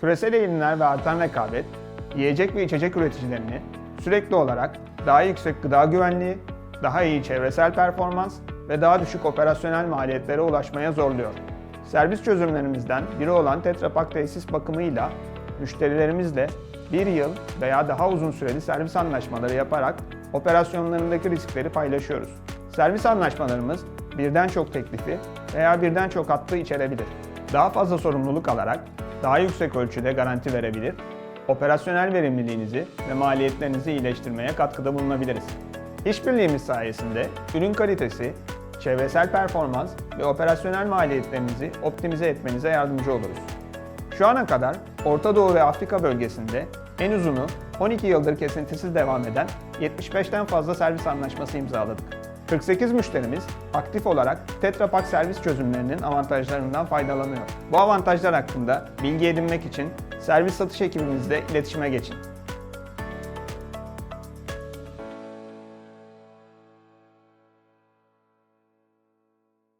Küresel eğilimler ve artan rekabet, yiyecek ve içecek üreticilerini sürekli olarak daha yüksek gıda güvenliği, daha iyi çevresel performans ve daha düşük operasyonel maliyetlere ulaşmaya zorluyor. Servis çözümlerimizden biri olan Tetra Pak tesis bakımıyla müşterilerimizle bir yıl veya daha uzun süreli servis anlaşmaları yaparak operasyonlarındaki riskleri paylaşıyoruz. Servis anlaşmalarımız birden çok teklifi veya birden çok hattı içerebilir. Daha fazla sorumluluk alarak daha yüksek ölçüde garanti verebilir, operasyonel verimliliğinizi ve maliyetlerinizi iyileştirmeye katkıda bulunabiliriz. İşbirliğimiz sayesinde ürün kalitesi, çevresel performans ve operasyonel maliyetlerinizi optimize etmenize yardımcı oluruz. Şu ana kadar Orta Doğu ve Afrika bölgesinde en uzunu 12 yıldır kesintisiz devam eden 75'ten fazla servis anlaşması imzaladık. 48 müşterimiz aktif olarak Tetra Pak servis çözümlerinin avantajlarından faydalanıyor. Bu avantajlar hakkında bilgi edinmek için servis satış ekibimizle iletişime geçin.